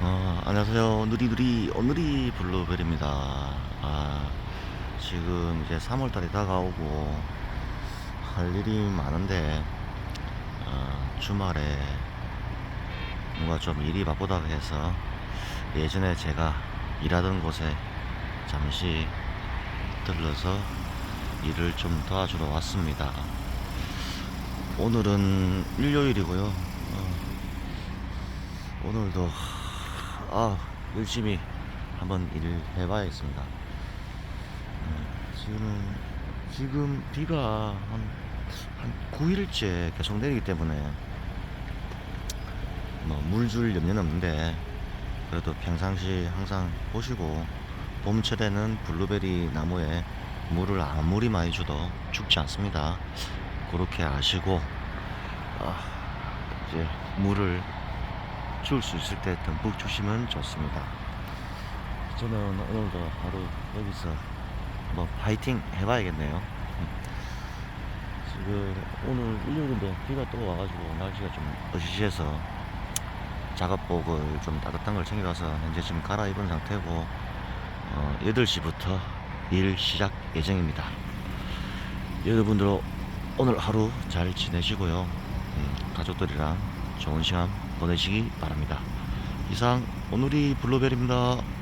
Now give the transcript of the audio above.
어, 안녕하세요. 누리누리 오늘이 블루벨입니다. 아, 지금 이제 3월달이 다가오고 할 일이 많은데 어, 주말에 뭔가 좀 일이 바쁘다고 해서 예전에 제가 일하던 곳에 잠시 들러서 일을 좀 도와주러 왔습니다. 오늘은 일요일이고요. 어, 오늘도 아 열심히 한번 일을 해봐야겠습니다. 음, 지금은 지금 비가 한, 한 9일째 계속 내리기 때문에 뭐 물줄 염려는 없는데 그래도 평상시 항상 보시고 봄철에는 블루베리 나무에 물을 아무리 많이 줘도 죽지 않습니다. 그렇게 아시고 아, 이제 물을 줄수 있을 때 듬뿍 주시면 좋습니다. 저는 오늘도 하루 여기서 뭐 파이팅 해봐야겠네요. 음. 지금 오늘 일요일인데 비가 또 와가지고 날씨가 좀 어시시해서 작업복을 좀 따뜻한 걸 챙겨가서 현재 지금 갈아입은 상태고 어, 8시부터 일 시작 예정입니다. 여러분들 오늘 하루 잘 지내시고요. 음, 가족들이랑 좋은 시간 보내시기 바랍니다. 이상 오늘이 블루벨입니다.